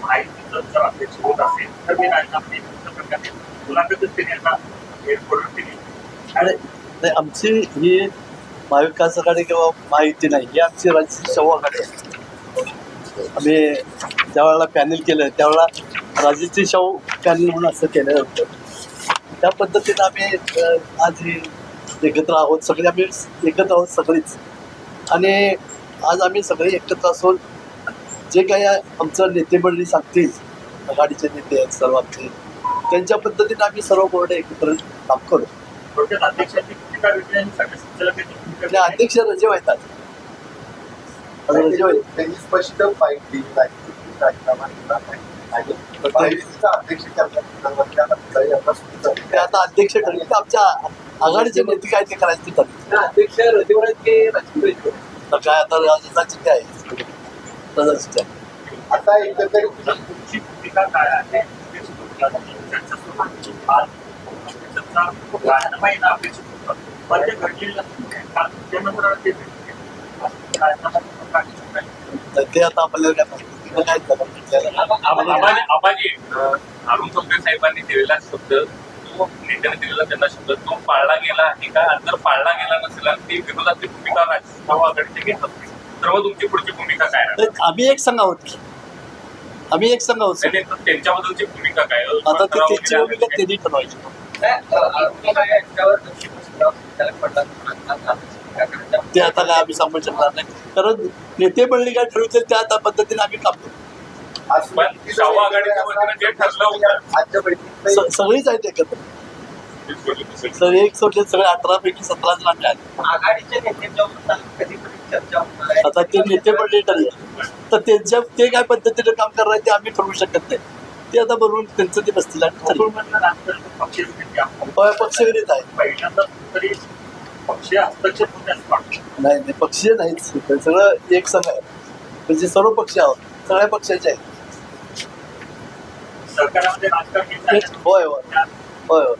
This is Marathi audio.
माहिती जर होत असेल तर मी प्रकारे मुलाखतच आता एअरपोर्टवर आणि नाही आमची ही महाविकास आघाडी किंवा माहिती नाही ही आमची राज्य शाहू आघाडी आहे. आम्ही ज्यावेळेला पॅनल केलं त्यावेळेला राजेची शाहू पॅनल म्हणून असं केलं होतं. त्या पद्धतीनं आम्ही आज ही एकत्र आहोत सगळे आम्ही एकत्र आहोत सगळीच. आणि आज आम्ही सगळे एकत्र असून जे काही आमचं नेते मंडळी सांगतील आघाडीचे नेते आहेत सर्व आमचे त्यांच्या पद्धतीने आम्ही सर्व बोर्ड एकत्र काम करू. अध्यक्ष रजे व्हायचे त्यांनी स्पष्ट ते आता अध्यक्ष ठरले आमच्या आघाडीचे नेते काय ते करायचं ते काय आता राजाची काय आहे. राजाची काय आता एकंदरीत तुमची भूमिका काय आहे? हे ते आता आपल्याला काय अरुण चौधरी साहेबांनी दिलेला शब्द तो नेत्याने दिलेला त्यांना शब्द. तो पाळला गेला आहे का? आणि जर पाळला गेला नसेल आणि ती विरोधातली भूमिका राजभाऊ आघाडीची घेत तर मग तुमची पुढची भूमिका काय राहणार आम्ही एक संघ आहोत. आम्ही एक संघ आहोत त्यांच्याबद्दलची भूमिका काय? आता ते त्यांची भूमिका त्यांनी ठरवायची. ते आता काय आम्ही सांगू शकणार नाही. कारण नेते मंडळी काय ठरवतील त्या पद्धतीने आम्ही काम करू आज पण शाहू आघाडीच्या वतीनं जे ठरलं होतं. आजच्या बैठकीत स- सगळीच आहेत एकत्र. सगळे एक सोडले सगळे अठरा पैकी सतरा जण आता ते नेते मंडळी ठरले तर त्यांच्या ते काय पद्धतीने काम करणार आहे ते आम्ही ठरवू शकत नाही. ते आता बरोबर त्यांचं ते बसतील स्थिती आहे. पक्षीय हस्तक्षेप नाही नाही पक्षीय नाहीच. ते सगळं एक संघ आहे. म्हणजे सर्व पक्ष आहोत. सगळ्या पक्षाचे आहेत. होय होय. होय होय.